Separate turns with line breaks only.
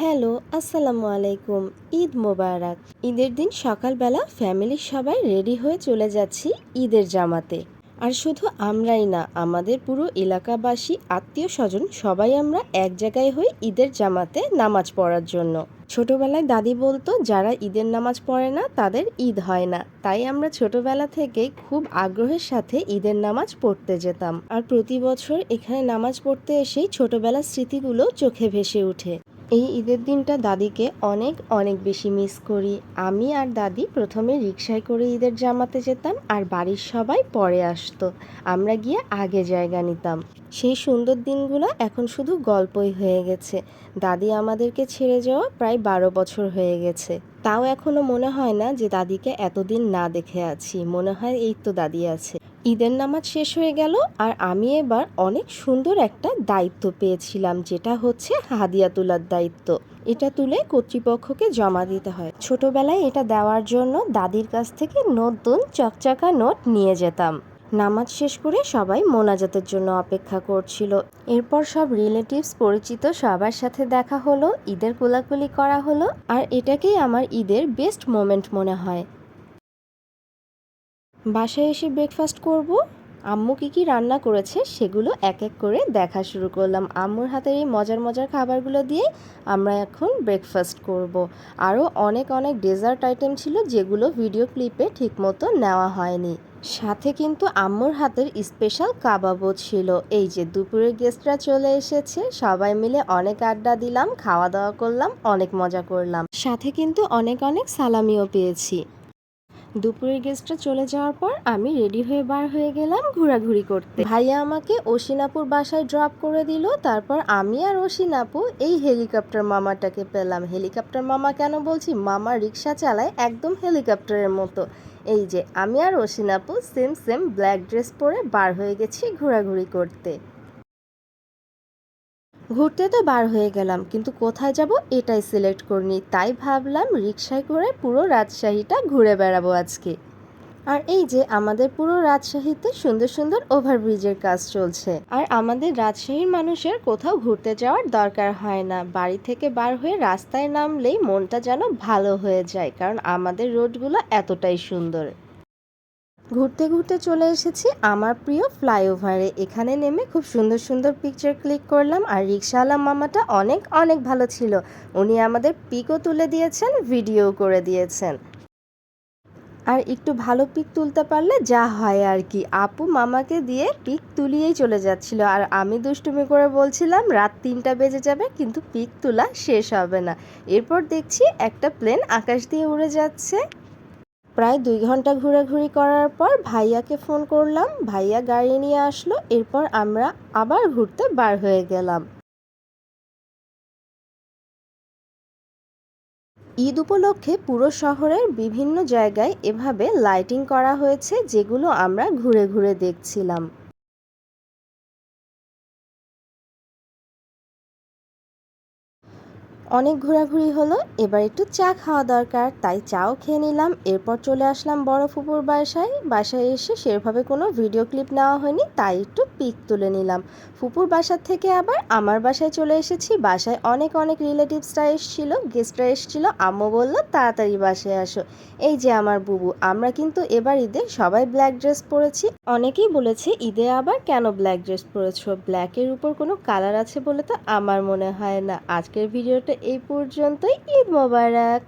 Hello, আসসালামু আলাইকুম। ঈদ মোবারক। ঈদের দিন সকালবেলা ফ্যামিলির সবাই রেডি হয়ে চলে যাচ্ছি ঈদের জামাতে। আর শুধু আমরাই না, আমাদের পুরো এলাকাবাসী, আত্মীয় স্বজন, সবাই আমরা এক জায়গায় হয়ে ঈদের জামাতে নামাজ পড়ার জন্য। ছোটবেলায় দাদি বলতো, যারা ঈদের নামাজ পড়ে না, তাদের ঈদ হয় না। তাই আমরা ছোটবেলা থেকেই খুব আগ্রহের সাথে ঈদের নামাজ পড়তে যেতাম। আর প্রতি বছর এখানে নামাজ পড়তে এসেই ছোটবেলার স্মৃতিগুলো চোখে ভেসে ওঠে। এই ঈদের দিনটা দাদিকে অনেক অনেক বেশি মিস করি। আমি আর দাদি প্রথমে রিক্সায় করে ঈদের জামাতে যেতাম আর বাড়ির সবাই পরে আসতো। আমরা গিয়ে আগে জায়গা নিতাম। সেই সুন্দর দিনগুলো এখন শুধু গল্পই হয়ে গেছে। দাদি আমাদেরকে ছেড়ে যাওয়া প্রায় বারো বছর হয়ে গেছে। তাও এখনও মনে হয় না যে দাদিকে এতদিন না দেখে আছি। মনে হয় এই তো দাদি আছে। ঈদের নামাজ শেষ হয়ে গেল আর আমি এবার অনেক সুন্দর একটা দায়িত্ব পেয়েছিলাম, যেটা হচ্ছে হাদিয়া তোলার দায়িত্ব। এটা তুলে কর্তৃপক্ষকে জমা দিতে হয়। ছোটবেলায় এটা দেওয়ার জন্য দাদির কাছ থেকে নতুন চকচকা নোট নিয়ে যেতাম। নামাজ শেষ করে সবাই মোনাজাতের জন্য অপেক্ষা করছিল। এরপর সব রিলেটিভস পরিচিত সবার সাথে দেখা হলো, ঈদের কোলাকুলি করা হলো, আর এটাকেই আমার ঈদের বেস্ট মোমেন্ট মনে হয়। বাসায় এসে ব্রেকফাস্ট করব? আম্মু কি কি রান্না করেছে সেগুলো এক এক করে দেখা শুরু করলাম। আম্মুর হাতের এই মজার মজার খাবারগুলো দিয়ে আমরা এখন ব্রেকফাস্ট করব। আরও অনেক অনেক ডেজার্ট আইটেম ছিল যেগুলো ভিডিও ক্লিপে ঠিকমতো নেওয়া হয়নি। সাথে কিন্তু আম্মুর হাতের স্পেশাল কাবাবও ছিল। এই যে দুপুরের গেস্টরা চলে এসেছে, সবাই মিলে অনেক আড্ডা দিলাম, খাওয়া দাওয়া করলাম, অনেক মজা করলাম। সাথে কিন্তু অনেক অনেক সালামিও পেয়েছি। দুপুরের গেস্টটা চলে যাওয়ার পর আমি রেডি হয়ে বার হয়ে গেলাম ঘোরাঘুরি করতে। ভাইয়া আমাকে অসিনাপুর বাসায় ড্রপ করে দিল, তারপর আমি আর অসিনাপু এই হেলিকপ্টার মামাটাকে পেলাম। হেলিকপ্টার মামা কেন বলছি? মামা রিক্সা চালায় একদম হেলিকপ্টারের মতো। এই যে, আমি আর অসিনাপু সেম সেম ব্ল্যাক ড্রেস পরে বার হয়ে গেছি ঘোরাঘুরি করতে। ঘুরতে তো বার হয়ে গেলাম, কিন্তু কোথায় যাব এটাই সিলেক্ট করিনি। তাই ভাবলাম রিক্সায় করে পুরো রাজশাহীটা ঘুরে বেড়াবো আজকে। আর এই যে আমাদের পুরো রাজশাহীতে সুন্দর সুন্দর ওভারব্রিজের কাজ চলছে। আর আমাদের রাজশাহীর মানুষের কোথাও ঘুরতে যাওয়ার দরকার হয় না। বাড়ি থেকে বার হয়ে রাস্তায় নামলেই মনটা যেন ভালো হয়ে যায়, কারণ আমাদের রোডগুলো এতটাই সুন্দর। ঘুরতে ঘুরতে চলে এসেছি আমার প্রিয় ফ্লাইওভারে। এখানে নেমে খুব সুন্দর সুন্দর পিকচার ক্লিক করলাম আর রিক্সাওয়ালা মামাটা অনেক অনেক ভালো ছিল। উনি আমাদের পিকও তুলে দিয়েছেন ভিডিও করে দিয়েছেন। আর একটু ভালো পিক তুলতে পারলে যা হয় আর কি। আপু মামাকে দিয়ে পিক তুলিয়েই চলে যাচ্ছিল আর আমি দুষ্টুমি করে বলছিলাম, রাত তিনটা বেজে যাবে, কিন্তু পিক তোলা শেষ হবে না। এরপর দেখছি একটা প্লেন আকাশ দিয়ে উড়ে যাচ্ছে। প্রায় দুই ঘণ্টা ঘোরাঘুরি করার পর ভাইয়াকে ফোন করলাম। ভাইয়া গাড়ি নিয়ে আসলো। এরপর আমরা আবার ঘুরতে বার হয়ে গেলাম। ঈদ উপলক্ষে পুরো শহরের বিভিন্ন জায়গায় এভাবে লাইটিং করা হয়েছে, যেগুলো আমরা ঘুরে ঘুরে দেখছিলাম। অনেক ঘোরাঘুরি হলো, এবার একটু চা খাওয়া দরকার। তাই চাও খেয়ে নিলাম, এরপর চলে আসলাম বড় ফুপুর বাসায়। বাসায় এসে সেভাবে কোনো ভিডিও ক্লিপ নেওয়া হয়নি, তাই একটু পিক তুলে নিলাম। ফুপুর বাসার থেকে আবার আমার বাসায় চলে এসেছি। বাসায় অনেক অনেক রিলেটিভসরা এসেছিল গেস্টরা এসেছিল। আম্মু বলল, তাড়াতাড়ি বাসায় আসো। এই যে আমার বুবু, আমরা কিন্তু এবার ঈদে সবাই ব্ল্যাক ড্রেস পরেছি। অনেকেই বলেছে, ঈদে আবার কেন ব্ল্যাক ড্রেস পরেছো? ব্ল্যাকের উপর কোনো কালার আছে বলে তো আমার মনে হয় না। আজকের ভিডিওটা এই পর্যন্তই ঈদ মোবারক।